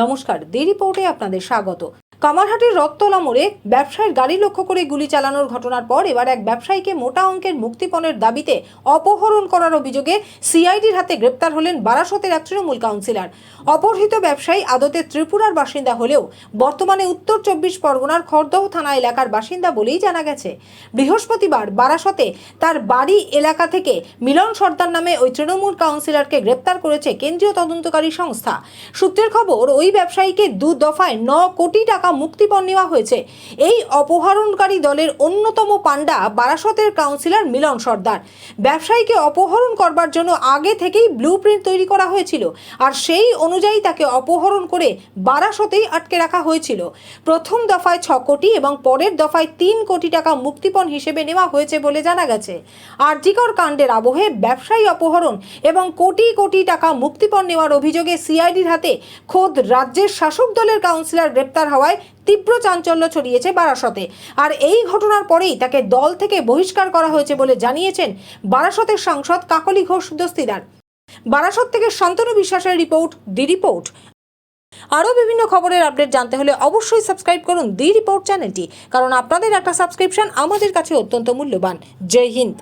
নমস্কার দি রিপোর্টে আপনাদের স্বাগত। কামারহাটের রক্তলা মোড়ে ব্যবসায়ীর গাড়ি লক্ষ্য করে গুলি চালানোর ঘটনার পর এবার এক ব্যবসায়ীকে মোটা অঙ্কের মুক্তিপণের দাবিতে অপহরণ করার অভিযোগে সিআইডির হাতে গ্রেপ্তার হলেন বারাসতের এক তৃণমূল কাউন্সিলর। অপহৃত ব্যবসায়ী আদতে ত্রিপুরার বাসিন্দা হলেও বর্তমানে উত্তর চব্বিশ পরগনার খড়দহ থানা এলাকার বাসিন্দা বলেই জানা গেছে। বৃহস্পতিবার বারাসতে তার বাড়ি এলাকা থেকে মিলন সর্দার নামে ওই তৃণমূল কাউন্সিলরকে গ্রেপ্তার করেছে কেন্দ্রীয় তদন্তকারী সংস্থা। সূত্রের খবর ওই ব্যবসায়ীকে দু দফায় ন কোটি টাকা মুক্তিপণ নেওয়া হয়েছে। এই অপহরণকারী দলের অন্যতম পাণ্ডা বারাসতের কাউন্সিলর মিলন সর্দার। ব্যবসায়ীকে অপহরণ করবার জন্য আগে থেকেই ব্লু তৈরি করা হয়েছিল আর সেই অনুযায়ী তাকে অপহরণ করে বারাসতেই আটকে রাখা হয়েছিল। প্রথম দফায় ছ কোটি এবং পরের দফায় তিন কোটি টাকা মুক্তিপণ হিসেবে নেওয়া হয়েছে বলে জানা গেছে। আরজিকর কাণ্ডের আবহে ব্যবসায়ী অপহরণ এবং কোটি কোটি টাকা মুক্তিপণ নেওয়ার অভিযোগে সিআইডির হাতে খোদ রাজ্যের শাসক দলের কাউন্সিলর গ্রেপ্তার হওয়ায় তীব্র চাঞ্চল্য ছড়িয়েছে বারাসতে। আর এই ঘটনার পরেই তাকে দল থেকে বহিষ্কার করা হয়েছে বলে জানিয়েছেন বারাসতের সাংসদ কাকলি ঘোষ দস্তিদার। বারাসত থেকে শান্তনু বিশ্বাসের রিপোর্ট, দি রিপোর্ট। আরও বিভিন্ন খবরের আপডেট জানতে হলে অবশ্যই সাবস্ক্রাইব করুন দি রিপোর্ট চ্যানেলটি, কারণ আপনাদের একটা সাবস্ক্রিপশন আমাদের কাছে অত্যন্ত মূল্যবান। জয় হিন্দ।